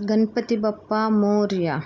गणपती बाप्पा मोर्या.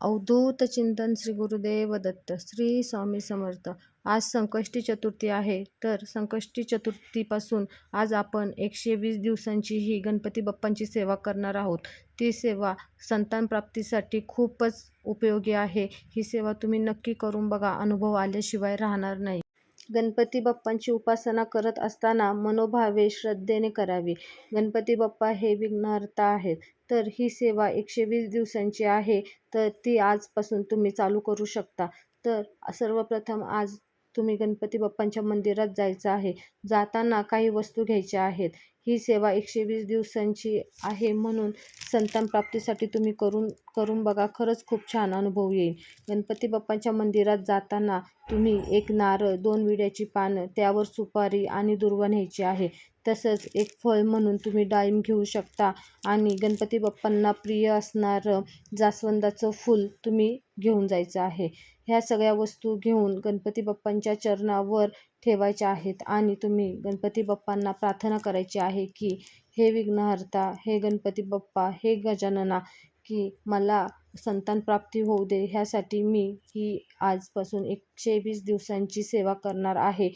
अवधूत चिंतन श्री गुरुदेव दत्त श्री स्वामी समर्थ. आज संकष्टी चतुर्थी आहे तर संकष्टी चतुर्थीपासून आज आपण एकशे वीस दिवसांची ही गणपती बाप्पांची सेवा करणार आहोत. ती सेवा संतान प्राप्तीसाठी खूपच उपयोगी आहे. ही सेवा तुम्ही नक्की करून बघा अनुभव आल्याशिवाय राहणार नाही. गणपती बाप्पांची उपासना करत असताना मनोभावे श्रद्धेने करावी. गणपती बाप्पा हे विघ्नहर्ता आहेत. तर ही सेवा एकशे वीस दिवसांची आहे. तर ती आजपासून तुम्ही चालू करू शकता. तर सर्वप्रथम आज तुम्ही गणपती बाप्पांच्या मंदिरात जायचं आहे. जाताना काही वस्तू घ्यायच्या आहेत. ही सेवा एकशे वीस दिवसांची आहे म्हणून संतान प्राप्तीसाठी तुम्ही करून करून बघा. खरंच खूप छान अनुभव येईल. गणपती बाप्पांच्या मंदिरात जाताना तुम्ही एक नारळ दोन विड्याची पानं त्यावर सुपारी आणि दुर्वा न्यायची आहे. तसंच एक फळ म्हणून तुम्ही डाळिंब घेऊ शकता. आणि गणपती बाप्पांना प्रिय असणारं जास्वंदाचं फूल तुम्ही घेऊन जायचं आहे. ह्या सगळ्या वस्तू घेऊन गणपती बाप्पांच्या चरणावर ठेवायच्या आहेत. आणि तुम्ही गणपती बाप्पांना प्रार्थना करायची आहे की हे विघ्नहर्ता हे गणपती बाप्पा हे गजानना की मला संतान प्राप्ती होऊ दे. ह्यासाठी मी ही आजपासून एकशे वीस दिवसांची सेवा करणार आहे.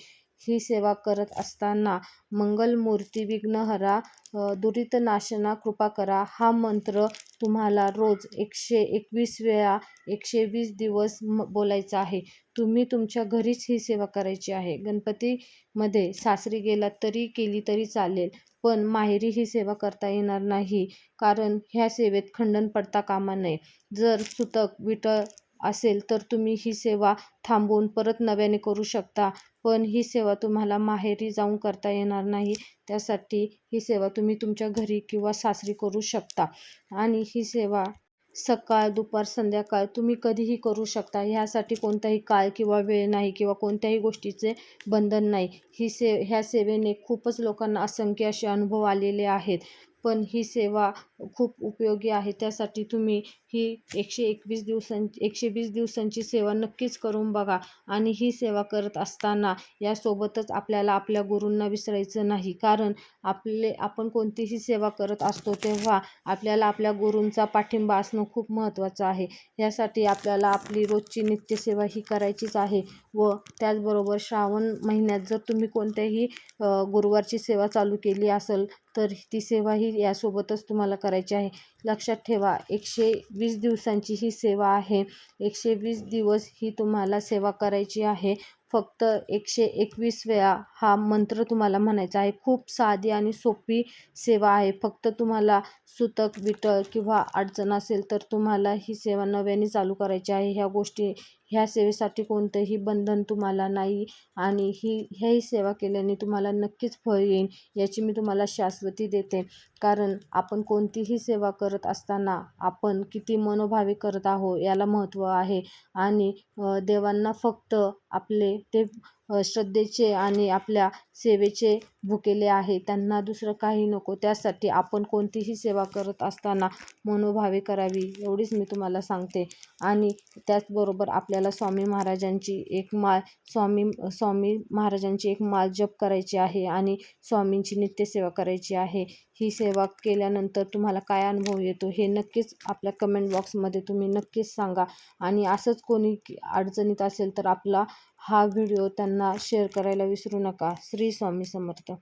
ही सेवा करत असताना मंगलमूर्ती विघ्नहरा दुरितनाशना कृपा करा. हा मंत्र तुम्हाला रोज एकशे एकवीस वेळा एकशे वीस दिवस म बोलायचा आहे. तुम्ही तुमच्या घरीच ही सेवा करायची आहे. गणपतीमध्ये सासरी गेलात तरी केली तरी चालेल पण माहेरी ही सेवा करता येणार नाही कारण ह्या सेवेत खंडन पडता कामा नये. जर सुतक विटळ असेल तर तुम्ही ही सेवा थांबवून परत नव्याने करू शकता. पण ही सेवा तुम्हाला माहेरी जाऊन करता येणार नाही. त्यासाठी ही सेवा तुम्ही तुमच्या घरी किंवा सासरी करू शकता. आणि ही सेवा सकाळ दुपार संध्याकाळ तुम्ही कधीही करू शकता. ह्यासाठी कोणताही काळ किंवा वेळ नाही किंवा कोणत्याही गोष्टीचे बंधन नाही. ही से ह्या सेवेने खूपच लोकांना असंख्य असे अनुभव आलेले आहेत. पण ही सेवा खूप उपयोगी आहे. त्यासाठी तुम्ही ही एकशे एकवीस दिवसांची एकशे वीस दिवसांची सेवा नक्कीच करून बघा. आणि ही सेवा करत असताना यासोबतच आपल्याला आपल्या गुरूंना विसरायचं नाही. कारण आपले आपण कोणतीही सेवा करत असतो तेव्हा आपल्याला आपल्या गुरूंचा पाठिंबा असणं खूप महत्त्वाचं आहे. यासाठी आपल्याला आपली रोजची नित्यसेवा ही करायचीच आहे व त्याचबरोबर श्रावण महिन्यात जर तुम्ही कोणत्याही गुरुवारची सेवा चालू केली असेल तर ती सेवा ही यासोबतच तुम्हाला करायची आहे. लक्षात ठेवा एकशे वीस दिवसांची ही सेवा आहे. एकशे वीस दिवस ही तुम्हाला सेवा करायची आहे. फक्त एकशे एकवीस वेळा हा मंत्र तुम्हाला म्हणायचा आहे. खूप साधी आणि सोपी सेवा आहे. फक्त तुम्हाला सुतक विटळ किंवा अडचण असेल तर तुम्हाला ही सेवा नव्याने चालू करायची आहे. ह्या गोष्टी ह्या सेवेसाठी कोणतंही बंधन तुम्हाला नाही आणि ही ह्याही सेवा केल्याने तुम्हाला नक्कीच फळ येईल याची मी तुम्हाला शाश्वती देते. कारण आपण कोणतीही सेवा करत असताना आपण किती मनोभावे करत आहो याला महत्त्व आहे. आणि देवांना फक्त आपले ते श्रद्धेचे आणि आपल्या सेवेचे भुकेले आहे. त्यांना दुसरं काही नको. त्यासाठी आपण कोणतीही सेवा करत असताना मनोभावे करावी एवढीच मी तुम्हाला सांगते. आणि त्याचबरोबर आपल्याला स्वामी महाराजांची एक माळ स्वामी स्वामी महाराजांची एक माळ जप करायची आहे आणि स्वामींची नित्यसेवा करायची आहे. ही सेवा केल्यानंतर तुम्हाला काय अनुभव येतो हे नक्कीच आपल्या कमेंट बॉक्समध्ये तुम्ही नक्कीच सांगा. आणि असंच कोणी अडचणीत असेल तर आपला हा व्हिडिओ त्यांना शेअर करायला विसरू नका. श्री स्वामी समर्थ.